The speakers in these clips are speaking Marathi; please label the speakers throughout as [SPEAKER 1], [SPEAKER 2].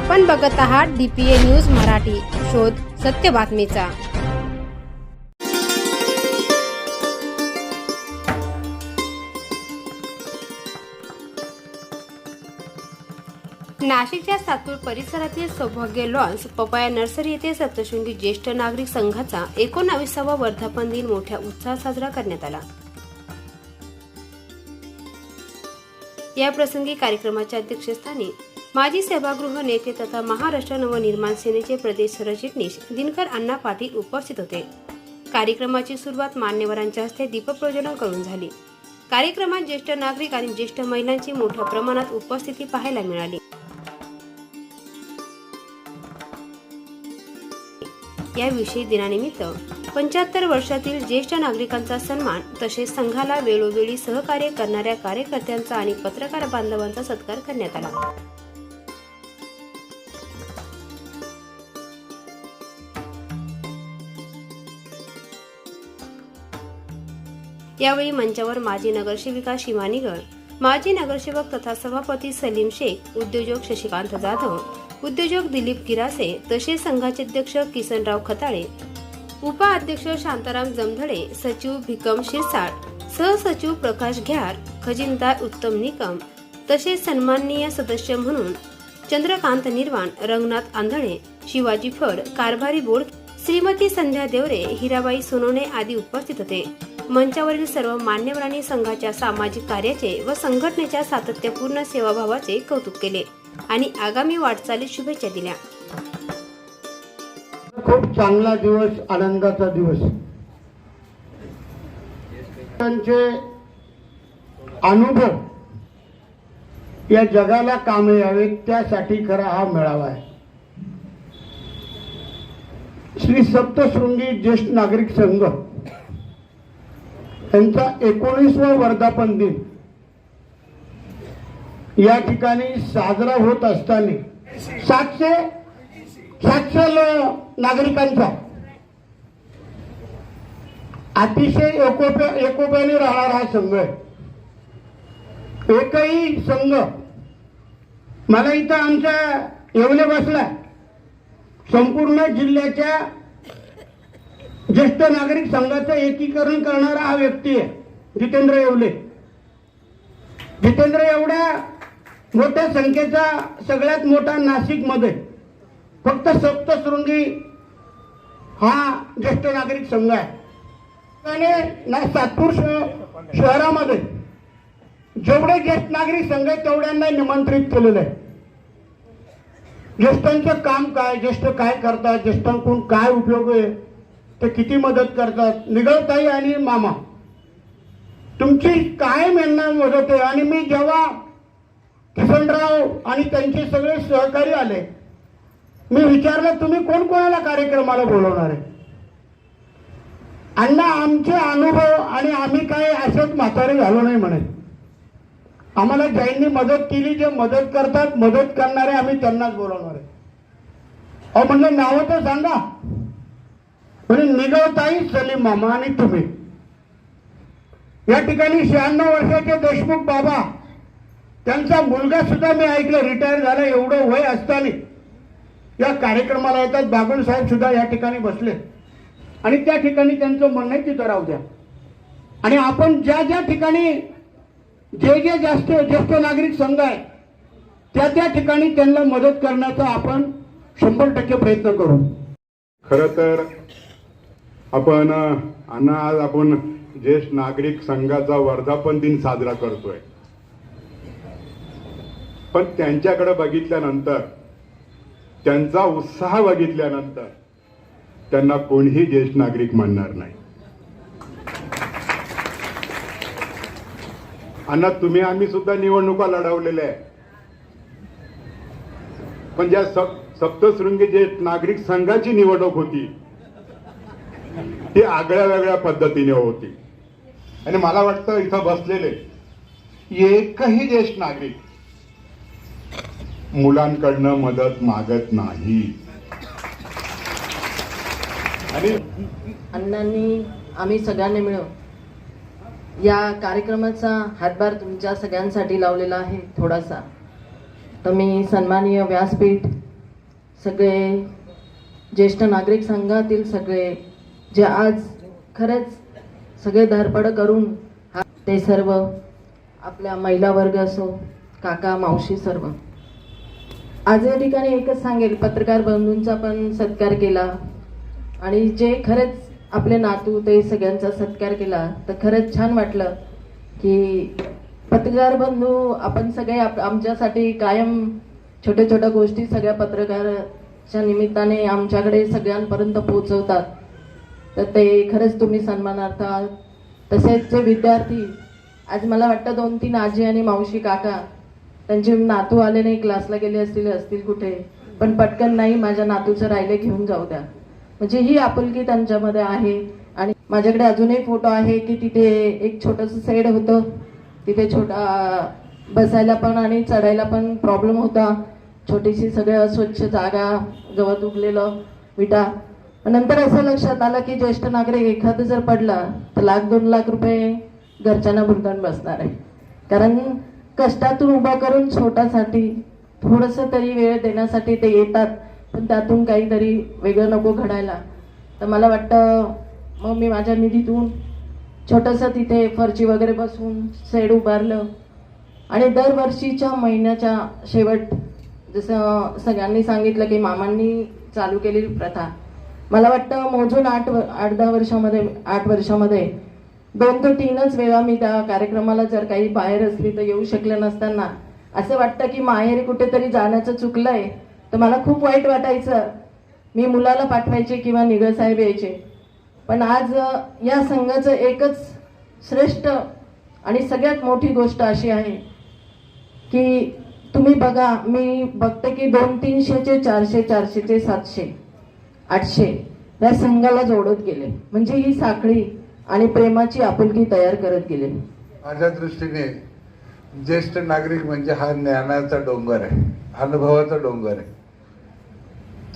[SPEAKER 1] आपण बघत आहात डीपीए न्यूज मराठी. शोध सत्य बातमीचा. नाशिकच्या सातूर परिसरातील सौभाग्य लॉन्स पपाया नर्सरी येथे सप्तशृंगी ज्येष्ठ नागरिक संघाचा एकोणावीसावा वर्धापन दिन मोठ्या उत्साहात साजरा करण्यात आला. या प्रसंगी कार्यक्रमाच्या अध्यक्षस्थानी माजी सभागृह नेते तथा महाराष्ट्र नवनिर्माण सेनेचे प्रदेश सरचिटणीस दिनकर अण्णा पाटील उपस्थित होते. कार्यक्रमाची सुरुवात मान्यवरांच्या हस्ते दीपप्रज्वलन करून झाली. कार्यक्रमात ज्येष्ठ नागरिक आणि ज्येष्ठ महिलांची मोठ्या प्रमाणात उपस्थिती पाहायला मिळाली. याविषयी दिनानिमित्त पंच्याहत्तर वर्षातील ज्येष्ठ नागरिकांचा सन्मान तसेच संघाला वेळोवेळी सहकार्य करणाऱ्या कार्यकर्त्यांचा आणि पत्रकार बांधवांचा सत्कार करण्यात आला. यावेळी मंचावर माजी नगरसेविका शिमा निगळ माजी नगरसेवक तथा सभापती सलीम शेख उद्योजक शशिकांत जाधव उद्योजक दिलीप गिरासे तसेच संघाचे अध्यक्ष किसनराव खताळे उपाध्यक्ष शांताराम जमधडे सचिव भिकम शिरसाट सहसचिव प्रकाश घ्यार खजिनदार उत्तम निकम तसेच सन्माननीय सदस्य म्हणून चंद्रकांत निर्वाण रंगनाथ आंधळे शिवाजी फड कारभारी बोर्ड श्रीमती संध्या देवरे हिराबाई सोनवणे आदी उपस्थित होते. मंचावरील सर्व मान्यवरांनी संघाच्या सामाजिक कार्याचे व संघटनेच्या सातत्यपूर्ण सेवाभावाचे कौतुक केले आणि आगामी वाटचालीत शुभेच्छा दिल्या.
[SPEAKER 2] खूप चांगला दिवस आनंदाचा दिवस. त्यांचे अनुभव या जगाला कामे यावेत त्यासाठी खरा हा मेळावा आहे. श्री सप्तशृंगी ज्येष्ठ नागरिक संघ यांचा एकोणीसवा वर्धापन दिन. या ठिकाणी साजरा होत असताना सातशे सातशे नागरिकांचा अतिशय एकोप्या एकोप्याने राहणारा हा संघ आहे. एकही संघ मला इथं आमच्या येवले बसला संपूर्ण जिल्ह्याच्या ज्येष्ठ नागरिक संघाचं एकीकरण करणारा हा व्यक्ती आहे जितेंद्र येवले. जितेंद्र एवढ्या मोठ्या संख्येचा सगळ्यात मोठा नाशिकमध्ये. फक्त सप्तशृंगी हा ज्येष्ठ नागरिक संघ आहे. आणि ना सातपूर श- शहरामध्ये जेवढे ज्येष्ठ नागरिक संघ आहेत तेवढ्यांना निमंत्रित केलेलं आहे. ज्येष्ठांचं काम काय ज्येष्ठ काय करतात ज्येष्ठांकडून काय उपयोग आहे? ते किती मदत करतात? निगळताई आणि मामा. तुमची काय यांना मदत आहे. आणि मी जेव्हा किसनराव आणि त्यांचे सगळे सहकारी आले मी विचारलं तुम्ही कोण कोणाला कार्यक्रमाला बोलवणार आहे? अण्णा आमचे अनुभव आणि आम्ही काय असेच म्हातारे झालो नाही म्हणे. आम्हाला ज्यांनी मदत केली जे मदत करतात मदत करणारे आम्ही त्यांनाच बोलवणार आहे. अहो म्हणलं नावं तर सांगा. म्हणजे निगवताई सलीम मामा आणि तुम्ही. या ठिकाणी शहाण्णव वर्षाचे देशमुख बाबा त्यांचा मुलगा सुद्धा मी ऐकलं रिटायर झाला एवढं वय असताना. या कार्यक्रमाला येतात बागुल साहेब सुद्धा या ठिकाणी बसले. आणि त्या ठिकाणी त्यांचं म्हणणं आहे तिथं राहू द्या आणि आपण ज्या ज्या ठिकाणी जे जे जास्त ज्येष्ठ नागरिक संघ आहे त्या त्या ठिकाणी त्यांना मदत करण्याचा आपण शंभर टक्के प्रयत्न करू.
[SPEAKER 3] खर तर आपण अण्णा आज आपण ज्येष्ठ नागरिक संघाचा वर्धापन दिन साजरा करतोय. पण त्यांच्याकडे बघितल्यानंतर त्यांचा उत्साह बघितल्यानंतर त्यांना कोणीही ज्येष्ठ नागरिक म्हणणार नाही. अण्णा तुम्ही आम्ही सुद्धा निवडणुका लढवलेल्या आहे पण ज्या सप्तशृंगी ज्येष्ठ नागरिक संघाची निवडणूक होती ही आगळ्या वेगळ्या पद्धतीने होती. आणि मला वाटतं इथं बसलेले एकही ज्येष्ठ नागरिक मुलांकडनं मदत मागत नाही. आणि
[SPEAKER 4] अण्णांनी आम्ही सगळ्यांनी मिळून या कार्यक्रमाचा हातभार तुमच्या सगळ्यांसाठी लावलेला आहे थोडासा. तर मी सन्माननीय व्यासपीठ सगळे ज्येष्ठ नागरिक संघातील सगळे जे आज खरंच सगळे धडपड करून हा- ते सर्व आपल्या महिला वर्ग असो काका मावशी सर्व. आज या ठिकाणी एकच सांगेल पत्रकार बंधूंचा पण सत्कार केला आणि जे खरंच आपले नातू ते सगळ्यांचा सत्कार केला तर खरंच छान वाटलं की पत्रकार बंधू आपण सगळे आप- आमच्यासाठी कायम छोट्या छोट्या गोष्टी सगळ्या पत्रकाराच्या निमित्ताने आमच्याकडे सगळ्यांपर्यंत पोहोचवतात. तर ते खरंच तुम्ही सन्मानार्थ आहात. तसेच जे विद्यार्थी आज मला वाटतं दोन तीन आजी आणि मावशी काका त्यांचे नातू आले नाही क्लासला गेले असतील असतील कुठे पण पटकन नाही माझ्या नातूचं राहिले घेऊन जाऊ द्या. म्हणजे ही आपुलकी त्यांच्यामध्ये आहे. आणि माझ्याकडे अजूनही फोटो आहे की तिथे एक छोटंसं सेड होतं. तिथे छोटा बसायला पण आणि चढायला पण प्रॉब्लेम होता. छोटीशी सगळं स्वच्छ जागा गवत उगलेलं विटा. नंतर असं लक्षात आलं की ज्येष्ठ नागरिक एखादं जर पडला तर लाख दोन लाख रुपये घरच्यांना भुगतान बसणार आहे. कारण कष्टातून उभा करून छोटासाठी थोडंसं तरी वेळ देण्यासाठी ते येतात पण त्यातून काहीतरी वेगळं नको घडायला. तर मला वाटतं मग मी माझ्या निधीतून छोटंसं तिथे फरची वगैरे बसवून सेड उभारलं. आणि दरवर्षीच्या महिन्याच्या शेवट जसं सगळ्यांनी सांगितलं की मामांनी चालू केलेली प्रथा मला वाटतं मोजून आठ व- आठ दहा वर्षामध्ये आठ वर्षामध्ये दोन ते तीनच वेळा मी त्या कार्यक्रमाला जर काही बाहेर असली तर येऊ शकले नसताना असं वाटतं की माहेरी कुठेतरी जाण्याचं चुकलंय तर मला खूप वाईट वाटायचं. मी मुलाला पाठवायचे किंवा निगळसाहेब यायचे. पण आज या संघाचं एकच श्रेष्ठ आणि सगळ्यात मोठी गोष्ट अशी आहे की तुम्ही बघा मी बघते की दोन तीनशेचे चारशे चारशेचे सातशे. आठशे या संघाला जोडत गेले. म्हणजे ही साखळी आणि प्रेमाची आपुलकी तयार करत गेले.
[SPEAKER 5] माझ्या दृष्टीने ज्येष्ठ नागरिक म्हणजे हा ज्ञानाचा डोंगर आहे अनुभवाचा डोंगर आहे.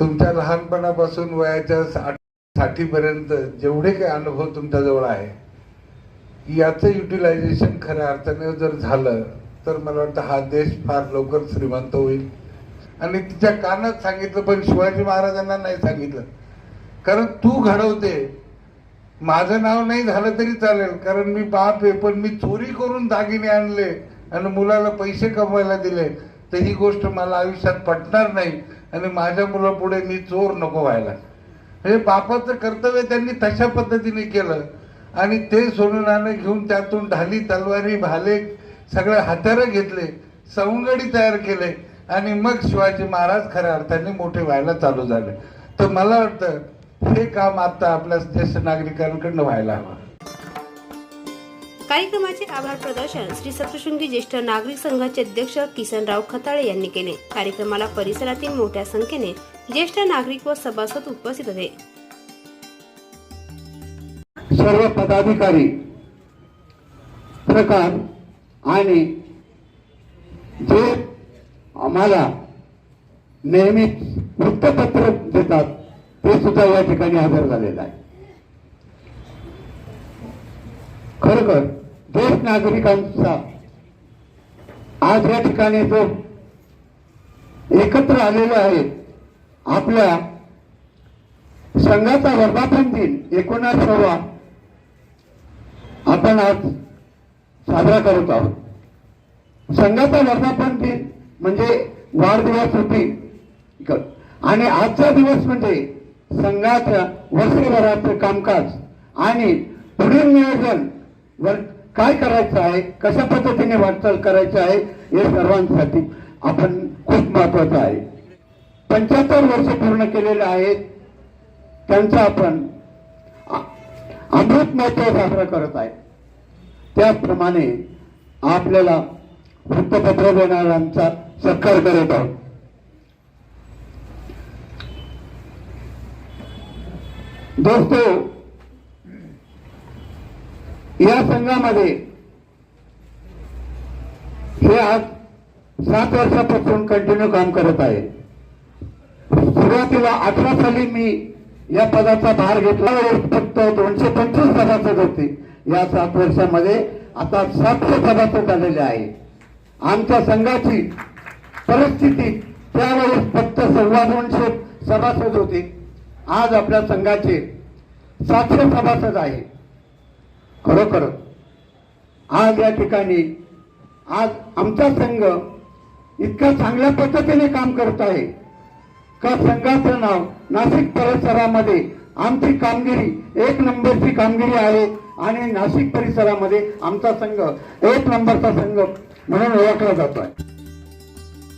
[SPEAKER 5] तुमच्या लहानपणापासून वयाच्या साठ साठीपर्यंत जेवढे काही अनुभव तुमच्याजवळ आहे याचं युटिलायझेशन खऱ्या अर्थाने जर झालं तर मला वाटतं हा देश फार लवकर श्रीमंत होईल. आणि तिच्या कानात सांगितलं पण शिवाजी महाराजांना नाही सांगितलं. कारण तू घडवते. माझं नाव नाही झालं तरी चालेल कारण मी बाप आहे पण मी चोरी करून दागिने आणले आणि मुलाला पैसे कमवायला दिले. तर ही गोष्ट मला आयुष्यात पटणार नाही आणि माझ्या मुलापुढे मी चोर नको व्हायला. म्हणजे बापाचं कर्तव्य त्यांनी तशा पद्धतीने केलं. आणि ते सोनं घेऊन त्यातून ढाली तलवारी भाले सगळे हत्यारं घेतले सवंगडी तयार केले. आणि मग शिवाजी महाराज खऱ्या अर्थाने मोठे व्हायला चालू झाले. तर मला वाटतं हे काम आता आपल्या ज्येष्ठ नागरिकांकडनं व्हायला हवं.
[SPEAKER 1] कार्यक्रमाचे आभार प्रदर्शन श्री सप्तशृंगी ज्येष्ठ नागरिक संघाचे अध्यक्ष किसनराव खताळे यांनी केले. कार्यक्रमाला परिसरातील मोठ्या संख्येने ज्येष्ठ नागरिक व सभासद उपस्थित होते.
[SPEAKER 6] सर्व पदाधिकारी प्रकार आणि जे आम्हाला नेहमीच वृत्तपत्र देतात. ते सुद्धा या ठिकाणी हजर झालेलं आहे. खरोखर ज्येष्ठ नागरिकांचा आज या ठिकाणी जो एकत्र आलेले आहेत आपल्या संघाचा वर्धापन दिन एकोणासावा आपण आज साजरा करत आहोत. संघाचा वर्धापन दिन म्हणजे वाढदिवस होती. आणि आजचा दिवस म्हणजे संघाच्या वर्षभराचं कामकाज आणि पुढील नियोजन वर काय करायचं आहे कशा पद्धतीने वाटचाल करायची आहे हे सर्वांसाठी आपण खूप महत्वाचं आहे. पंच्याहत्तर वर्ष पूर्ण केलेले आहेत त्यांचा आपण अमृत महोत्सव साजरा करत आहे. त्याचप्रमाणे आपल्याला वृत्तपत्र देणाऱ्यांचा सत्कार करत आहोत. दोस्तो या संघामध्ये हे आज सात वर्षापासून कंटिन्यू काम करत आहे. सुरुवातीला अठरा साली मी या पदाचा भार घेतला. फक्त दोनशे पंचवीस सभासद होते या सात वर्षामध्ये. आता सातशे सभासद झालेले आहे. आमच्या संघाची परिस्थिती त्यावेळेस फक्त सव्वा दोनशे सभासद होते. आज आपल्या संघाचे सातशे सभासद आहे. खरोखर आज या ठिकाणी आज आमचा संघ इतका चांगल्या पद्धतीने काम करत आहे. का संघाचं नाव नाशिक परिसरामध्ये आमची कामगिरी एक नंबरची कामगिरी आहे आणि नाशिक परिसरामध्ये आमचा संघ एक नंबरचा संघ म्हणून ओळखला जातो आहे